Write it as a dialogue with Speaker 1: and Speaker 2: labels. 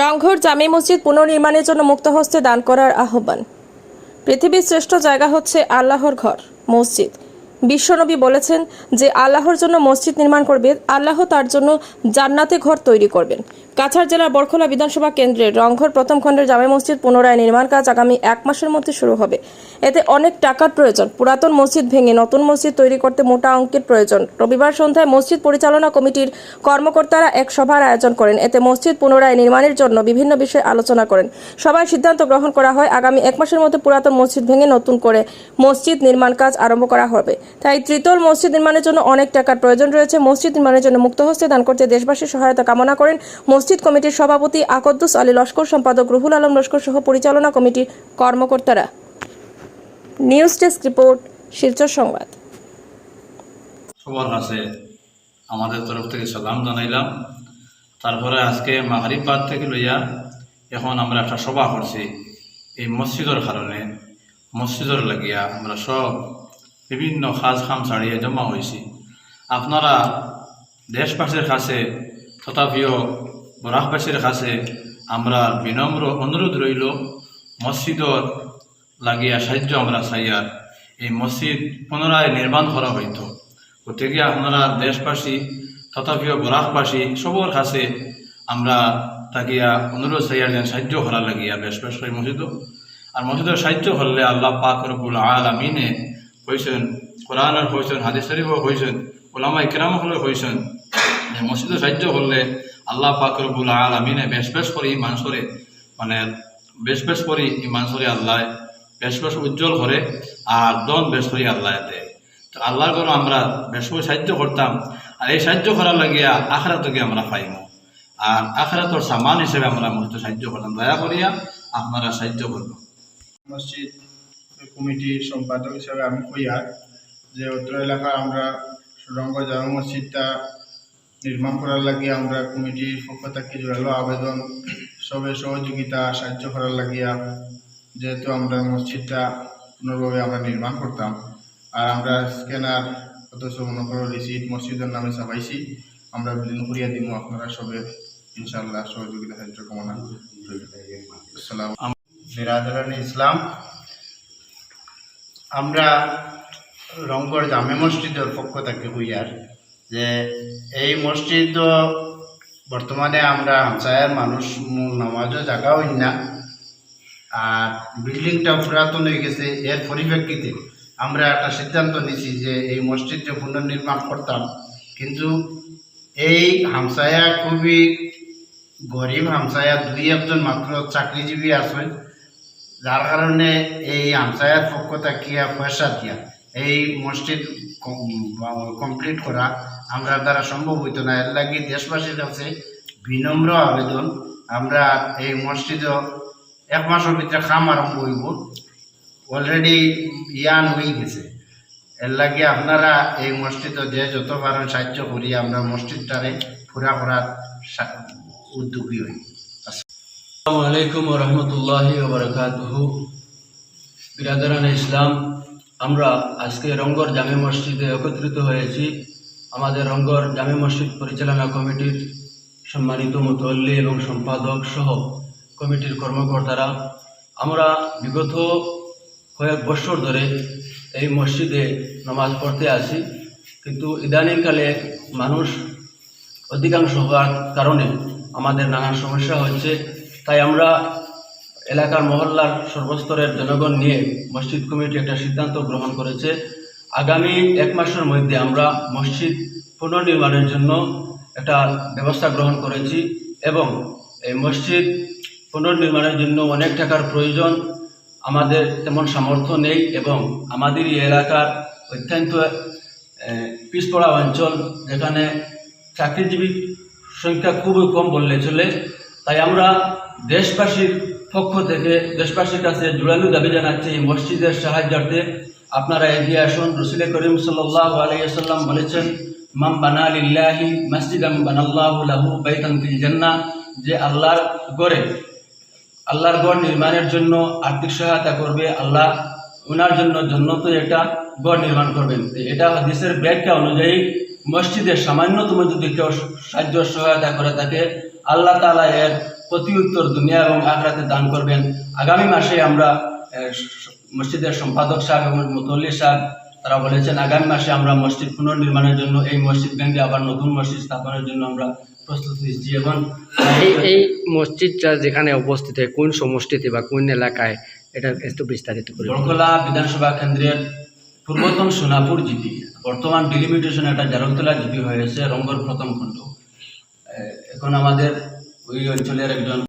Speaker 1: রংঘর জামি মসজিদ পুনর্নির্মাণের জন্য মুক্তহস্তে দান করার আহ্বান। পৃথিবীর শ্রেষ্ঠ জায়গা হচ্ছে আল্লাহর ঘর, মসজিদ। বিশ্বনবী বলেছেন যে, আল্লাহর জন্য মসজিদ নির্মাণ করবে, আল্লাহ তার জন্য জান্নাতে ঘর তৈরি করবেন। কাছাড় জেলার বরখোলা বিধানসভা কেন্দ্রের রংঘর প্রথম খণ্ডের জামে মসজিদ পুনরায় নির্মাণ কাজ আগামী এক মাসের মধ্যে শুরু হবে। এতে অনেক টাকার প্রয়োজন। পুরাতন মসজিদ ভেঙে নতুন মসজিদ তৈরি করতে মোটা অঙ্কের প্রয়োজন। রবিবার সন্ধ্যায় মসজিদ পরিচালনা কমিটির কর্মকর্তারা এক সভার আয়োজন করেন। এতে মসজিদ পুনরায় নির্মাণের জন্য বিভিন্ন বিষয়ে আলোচনা করেন। সবাই সিদ্ধান্ত গ্রহণ করা হয়, আগামী এক মাসের মধ্যে পুরাতন মসজিদ ভেঙে নতুন করে মসজিদ নির্মাণ কাজ আরম্ভ করা হবে। তাই ত্রিতল মসজিদ নির্মাণের জন্য অনেক টাকার প্রয়োজন রয়েছে। মসজিদ নির্মাণের জন্য মুক্ত হস্তে দান করতে দেশবাসীর সহায়তা কামনা করেন মসজিদ কমিটির সভাপতি আকদ্দুস আলী লস্কর, সম্পাদক রুহুল আলম লস্কর সহ পরিচালনা কমিটির কর্মকর্তারা। নিউজ ডেস্ক রিপোর্ট, শিলচর সংবাদ।
Speaker 2: সবার কাছে আমাদের তরফ থেকে সালাম জানাইলাম। তারপরে আজকে মাহারিবাদ থেকে লইয়া এখন আমরা একটা সভা করছি এই মসজিদের কারণে। মসজিদের লাগিয়া আমরা সব বিভিন্ন সাজ খাম ছাড়িয়ে জমা হয়েছি আপনারা দেশবাসীর কাছে তথাপিও বরাকবাসীর কাছে আমরা বিনম্র অনুরোধ রইল, মসজিদর লাগিয়া সাহায্য আমরা চাইয়ার এই মসজিদ পুনরায় নির্মাণ করা হইতো। গতিকে আপনারা দেশবাসী, তথাপিও বরাকবাসী সবর কাছে আমরা তাকিয়া অনুরোধ চাইয়ার যেন সাহায্য করার লাগিয়া করে মসজিদ। আর মসজিদের সাহায্য করলে আল্লাহ পাক রবুল আল আমিনে হয়েছেন কোরআনের হয়েছেন হাদিস শরীফও হয়েছেন ওলামা ইকরাম হলে হয়েছেন মসজিদের সাহায্য করলে আল্লাহ পাক রবুল আল আমিনে বেশ বেশ করে এই মানুষরে মানে বেশ বেশ করে এই মানুষরে আল্লাহ বেশ বেশ উজ্জ্বল করে আর দন বেশ করে আল্লাহ দেয়। তো আল্লাহর করে আমরা বেশ করে সাহায্য করতাম, আর এই সাহায্য করার লাগিয়া আখরাতকে আমরা পাইমো। আর আখরাতর সামান হিসেবে আমরা মসজিদ সাহায্য করতাম। দয়া করিয়া আপনারা সাহায্য করবেন
Speaker 3: মসজিদ কমিটির সম্পাদক হিসাবে আমি কইয়া যে অত্র এলাকা আমরা সুরঙ্গ জামা মসজিদটা নির্মাণ করার লাগিয়ে আমরা কমিটির পক্ষ থেকে জোরালো আবেদন, সবে সহযোগিতা, সাহায্য করার লাগিয়া যেহেতু আমরা মসজিদটা পুনর্ভাবে আমরা নির্মাণ করতাম, আর আমরা স্ক্যানার অথচ মনে করো রিসিট মসজিদের নামে চাপাইছি আমরা বিলীন করিয়া দিব আপনারা সবে ইনশাল্লাহ সহযোগিতা, সাহায্য, কামনা। আসসালাম ইসলাম। আমরা রংগড় জামে মসজিদের পক্ষ থেকে হইয়ার যে এই মসজিদ বর্তমানে আমরা হামসায়ের মানুষ নামাজও জায়গা হই না আর বিল্ডিংটা পুরাতন হয়ে গেছে, এর পরিপ্রেক্ষিতে আমরা একটা সিদ্ধান্ত নিছি যে এই মসজিদ যে পুনর্নির্মাণ করতাম। কিন্তু এই হামসায়া খুবই গরিব হামসায়া, দুই একজন মাত্র চাকরিজীবী আছেন। যার কারণে এই হামসায়ার পক্ষ থাকিয়া পয়সা দিয়া এই মসজিদ কমপ্লিট করা আমরা দ্বারা সম্ভব হইতো না। এর লাগি দেশবাসীর কাছে বিনম্র আবেদন, আমরা এই মসজিদ এক মাসের ভিতরে খাম আরম্ভ হইব। অলরেডি ইয়ান হয়ে গেছে। এর লাগে আপনারা এই মসজিদ যে যত পারেন সাহায্য করি, আমরা মসজিদটারে পুরা করার উদ্যোগী হই।
Speaker 4: আসসালামু আলাইকুম রহমতুল্লাহ ওবরাকাতুহু বিরাদরান ইসলাম আমরা আজকে রঙ্গর জামে মসজিদে একত্রিত হয়েছি। আমাদের রঙ্গর জামে মসজিদ পরিচালনা কমিটির সম্মানিত মুতল্লি এবং সম্পাদক সহ কমিটির কর্মকর্তারা। আমরা বিগত কয়েক বছর ধরে এই মসজিদে নামাজ পড়তে আসি। কিন্তু ইদানিংকালে মানুষ অধিকাংশ হওয়ার কারণে আমাদের নানান সমস্যা হচ্ছে। তাই আমরা এলাকার মহল্লার সর্বস্তরের জনগণ নিয়ে মসজিদ কমিটি একটা সিদ্ধান্ত গ্রহণ করেছে। আগামী এক মাসের মধ্যে আমরা মসজিদ পুনর্নির্মাণের জন্য একটা ব্যবস্থা গ্রহণ করেছি এবং এই মসজিদ পুনর্নির্মাণের জন্য অনেক টাকার প্রয়োজন আমাদের তেমন সামর্থ্য নেই এবং আমাদের এই এলাকার অত্যন্ত পিছপড়া অঞ্চল যেখানে চাকরিজীবী সংখ্যা খুবই কম বললে চলে। তাই আমরা দেশবাসীর পক্ষ থেকে দেশবাসীর কাছে জোরালো দাবি জানাচ্ছি, মসজিদের সাহায্যার্থে আপনারা এগিয়ে আসুন। রসুল করিম সাল্লাহ আলাইসাল্লাম বলেছেন মাম বানা লিল্লাহি মসজিদাম বানাল্লাহু লাহু বাইতান ফিল যে আল্লাহর গড়ে, আল্লাহর গড় নির্মাণের জন্য আর্থিক সহায়তা করবে, আল্লাহ ওনার জন্য জন্নত একটা গড় নির্মাণ করবেন। এটা হাদিসের ব্যাখ্যা অনুযায়ী মসজিদের সামান্যতম যদি কেউ সাহায্য সহায়তা করে থাকে, আল্লাহ তালা এর প্রতি উত্তর দুনিয়া এবং আখরাতে দান করবেন আগামী মাসে আমরা মসজিদের সম্পাদক সাহেব এবং মুতল্লি সাহেব তারা বলেছেন আগামী মাসে আমরা মসজিদ পুনর্নির্মাণের জন্য এই মসজিদ ভেঙে আবার নতুন মসজিদ স্থাপনের জন্য আমরা প্রস্তুত নিচ্ছি এবং
Speaker 5: এই মসজিদটা যেখানে অবস্থিত কোন সমষ্টিতে বা কোন এলাকায় এটা একটু বিস্তারিত করি।
Speaker 4: বরকলা বিধানসভা কেন্দ্রের পূর্বতন সোনাপুর জিপি বর্তমান ডিলিমিটেশন একটা জারকতলা জিপি হয়েছে রঙ্গর প্রথম খণ্ড এখন আমাদের வீடியோ சொல்லி